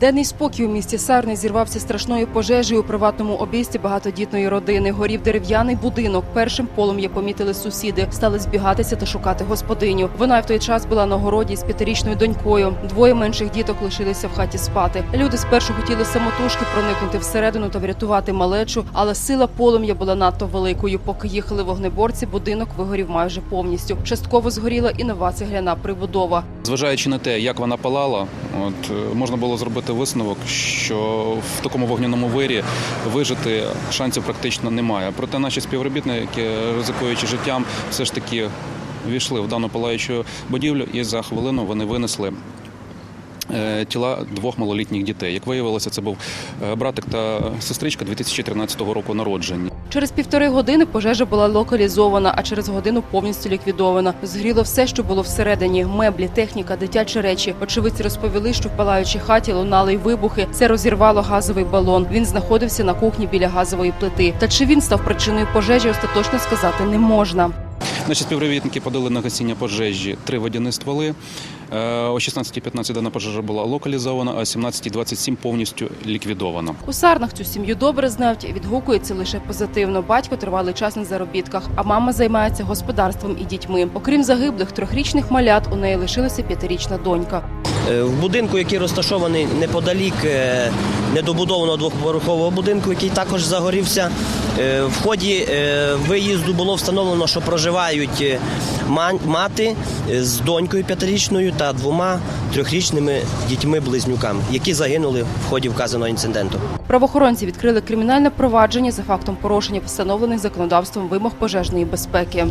Денний спокій у місті Сарни зірвався страшною пожежею у приватному обійсті багатодітної родини. Горів дерев'яний будинок. Першим полум'я помітили сусіди. Стали збігатися та шукати господиню. Вона в той час була на городі з п'ятирічною донькою. Двоє менших діток лишилися в хаті спати. Люди спершу хотіли самотужки проникнути всередину та врятувати малечу, але сила полум'я була надто великою. Поки їхали вогнеборці, будинок вигорів майже повністю. Частково згоріла і нова цегляна прибудова. Зважаючи на те, як вона палала, от е, можна було зробити висновок, що в такому вогняному вирі вижити шансів практично немає. Проте наші співробітники, ризикуючи життям, все ж таки війшли в дану палаючу будівлю, і за хвилину вони винесли. Е, Тіла двох малолітніх дітей. Як виявилося, це був е, братик та сестричка 2013 року народження. Через півтори години пожежа була локалізована, а через годину повністю ліквідована. Згоріло все, що було всередині: меблі, техніка, дитячі речі. Очевидці розповіли, що в палаючій хаті лунали й вибухи. Це розірвало газовий балон. Він знаходився на кухні біля газової плити. Та чи він став причиною пожежі, остаточно сказати не можна. Наші співробітники подали на гасіння пожежі три водяні стволи. Е, О 16.15 дана пожежа була локалізована, а о 17.27 повністю ліквідована. У Сарнах цю сім'ю добре знають, відгукується лише позитивно. Батько тривалий час на заробітках, а мама займається господарством і дітьми. Окрім загиблих трьохрічних малят, у неї лишилася п'ятирічна донька. Е, В будинку, який розташований неподалік е, недобудованого двоповерхового будинку, який також загорівся, е, в ході виїзду було встановлено, що проживають мати з донькою п'ятирічною та двома трьохрічними дітьми-близнюками, які загинули в ході вказаного інциденту. Правоохоронці відкрили кримінальне провадження за фактом порушення встановлених законодавством вимог пожежної безпеки.